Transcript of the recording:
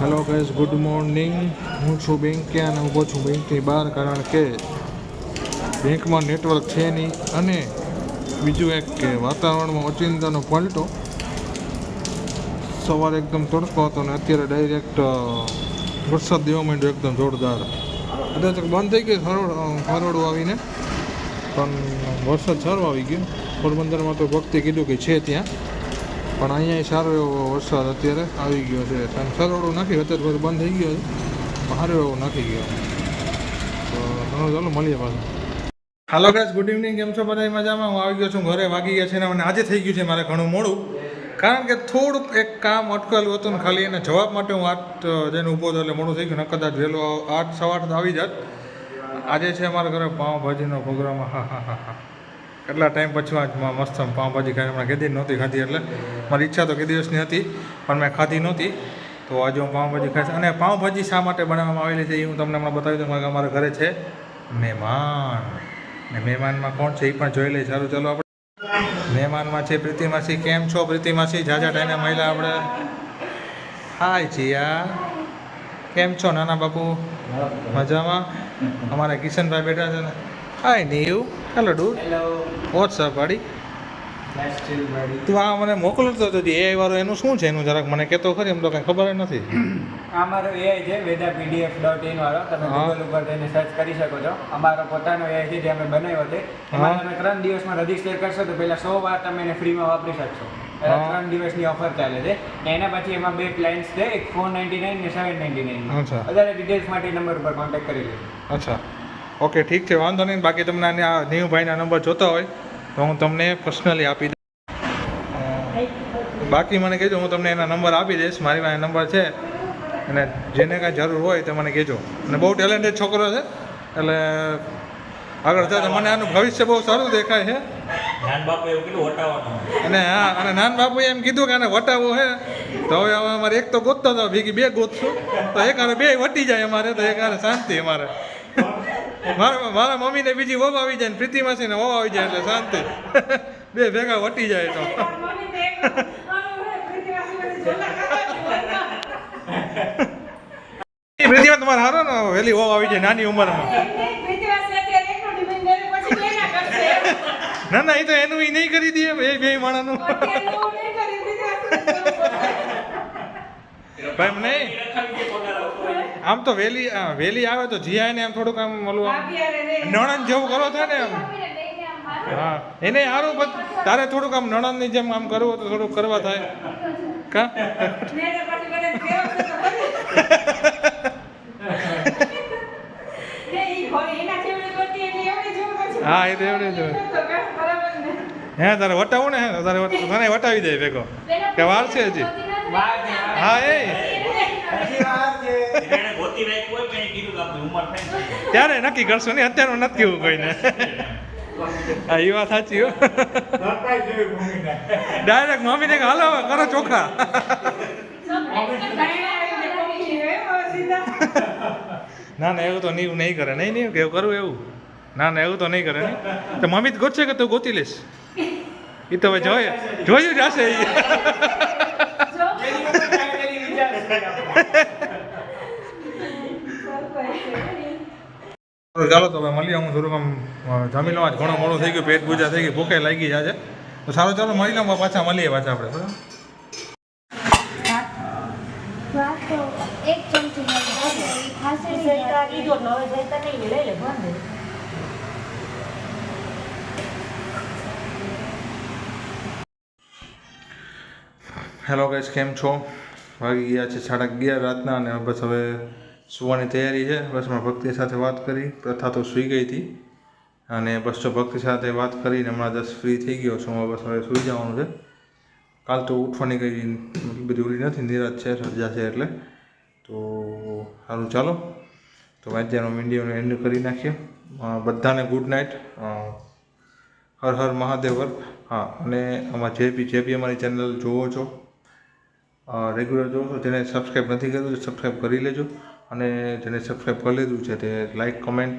Good morning હું છું બેંકે અને ઊભો છું બેંકની બહાર કારણ કે બેંકમાં નેટવર્ક છે નહીં અને બીજું એક કે વાતાવરણમાં ઓચિંતાનો પલટો. સવારે એકદમ તડકો હતો અને અત્યારે ડાયરેક્ટ વરસાદ દેવા માંડ્યો એકદમ જોરદાર. કદાચ બંધ થઈ ગઈ ફરવડ ફરવડું આવીને. પણ વરસાદ સારો આવી ગયો. પોરબંદરમાં તો ભક્તિ કીધું કે છે ત્યાં. પણ અહીંયા સારો એવો વરસાદ અત્યારે આવી ગયો છે. અને સરવડું નાખી, અત્યારે બધું બંધ થઈ ગયો છે. સારો એવો નાખી ગયો. તો ઘણો ચાલો, મળીએ પાછું. હાલો ગાઈસ ગુડ ઇવનિંગ કેમ છો બધા? મજામાં? હું આવી ગયો છું, ઘરે વાગી ગયા છે ને મને આજે થઈ ગયું છે મારે ઘણું મોડું. કારણ કે થોડુંક એક કામ અટકેલું હતું ને ખાલી એને જવાબ માટે હું આઠ જઈને ઊભો હતો એટલે મોડું થઈ ગયું. ને કદાચ વહેલો આઠ, સવા આઠ આવી જાત. આજે છે અમારા ઘરે પાઉંભાજીનો પ્રોગ્રામ. હા હા હા હા. કેટલા ટાઈમ પછી આ મસ્ત પાઉંભાજી ખાઈ હમણાં કીધી નહોતી ખાધી એટલે મારી ઈચ્છા તો કે દિવસની હતી પણ મેં ખાધી નહોતી. તો આજે હું પાઉંભાજી ખાઈશ. અને પાઉંભાજી શા માટે બનાવવામાં આવેલી છે એ હું તમને હમણાં બતાવી દઉં કે અમારા ઘરે છે મહેમાન. ને મહેમાનમાં કોણ છે એ પણ જોઈ લઈએ. સારું ચાલો આપણે. મહેમાનમાં છે પ્રીતિમાસી. કેમ છો પ્રીતિમાસી? જાજા ટાઈને મહિલા આપણે. હાય જીયા. કેમ છો નાના બાપુ? મજામાં? અમારા કિશનભાઈ બેઠા છે ને. હાય નીવ હેલો ડૂ હેલો વોટ્સઅપ બડી તું આ મને મોકલતો હતો એ વાળો એનું શું છે એનું? જરાક મને કહેતો ખરી એમ તો કંઈ ખબર નથી. આ મારો એઆઈ છે વેદા પીડીએફ ડોટ ઇન વાળો. તમે. ગૂગલ ઉપર જઈને સર્ચ કરી શકો છો. અમારો પોતાનો એઆઈ છે જે અમે બનાવ્યો છે. એમાં તમે ત્રણ દિવસમાં રજિસ્ટર કરશો તો પહેલા સો વાર તમે એને ફ્રીમાં વાપરી શકશો. ત્રણ દિવસની ઓફર ચાલે છે. એના પછી એમાં બે પ્લાન્સ છે. એક ફોર નાઇન્ટી નાઇન ને સેવન નાઇન્ટી નાઇન અચ્છા. અત્યારે ડિટેલ્સ માટે નંબર ઉપર કોન્ટેક્ટ કરી લેજો અચ્છા. ઓકે ઠીક છે વાંધો નહીં. બાકી તમને આ નીવભાઈના નંબર જોતા હોય તો હું તમને પર્સનલી આપી દઈશ બાકી મને કહેજો હું તમને એના નંબર આપી દઈશ. મારી પાસે નંબર છે. અને જેને કાંઈ જરૂર હોય તે મને કહેજો. અને બહુ ટેલેન્ટેડ છોકરો છે. એટલે આગળ જતા મને આનું ભવિષ્ય બહુ સારું દેખાય છે. અને હા અને નાન બાપુએ એમ કીધું કે આને વટાવવું છે. તો હવે હવે અમારે એક તો ગોતતો હતો ભેગી બે ગોતશું. તો એક હારે બે વટી જાય અમારે તો એક હારે શાંતિ અમારે. મારા મારા મમ્મીને બીજી વહુ આવી જાય ને પ્રીતિ માસીને વહુ આવી જાય એટલે શાંતિ. બે ભેગા વટી જાય તો. પ્રીતિમાં તમારે હારો ને વહેલી વહુ આવી જાય નાની ઉંમરમાં. ના ના એ તો એનું એ નહીં કરી દે. એ બે માણાનું ભાઈ મને આમ તો વેલી વેલી આવે તો જીયા ને આમ થોડુંક આમ ઓલું નણંદ જેવું કરો થાય ને આમ હા એને સારું બસ તારે થોડુંક આમ નણંદની જેમ આમ કરવું તો થોડુંક કરવા થાય. કા? હા એ તો એવડે જ હે તારે વટાવું ને હે? તારે તને વટાવી દે ભેગો. કે વાર છે હજી? હા એ. ત્યારે નક્કી કરશું ને અત્યારનું નથી કેવું કોઈને. હા એ વાત સાચી ડાયરેક્ટ મમ્મીને. કે હાલો કરો ચોખા. ના ના એવું તો નહીં નહીં કરે. નહીં નહીં એવું કરવું એવું. ના ના એવું તો નહીં કરે. નહીં તો મમ્મી જ ગોતશે કે તું ગોતી લઈશ એ તો હવે જોઈએ જોયું જશે એ ચાલો, તો મળીએ હું થોડુંક આમ જમીનમાં આજ ઘણું મોડું થઈ ગયું, પેટ પૂજા થઈ ગઈ, ભૂખે લાગી આજે. તો સારું, ચાલો, મળી લઉં પાછા મળીએ પાછા આપણે, બરાબર? હેલો ગાઈસ કેમ છો? વાગી ગયા છે સાડા અગિયાર રાતના અને બસ હવે સુવાની તૈયારી છે. બસ મેં ભક્તિ સાથે વાત કરી. પ્રથા તો સૂઈ ગઈ હતી. અને બસ જો ભક્તિ સાથે વાત કરીને હમણાં દસ ફ્રી થઈ ગયો છું. બસ હવે સૂઈ જવાનું છે. કાલ તો ઉઠવાની કંઈ બધી ઉડી નથી નિરાશ છે, રજા છે એટલે. તો સારું ચાલો. તો વાંચ્યાનો વિડીયોને એન્ડ કરી નાખીએ. બધાને ગુડ નાઇટ હર હર મહાદેવ હા, અને આમાં જે બી જે બી અમારી ચેનલ જોવો છો રેગ્યુલર જોવો છો જેને સબસ્ક્રાઈબ નથી કર્યું સબસ્ક્રાઈબ કરી લેજો અને જેને સબસ્ક્રાઈબ કરી લીધું છે તે લાઈક કમેન્ટ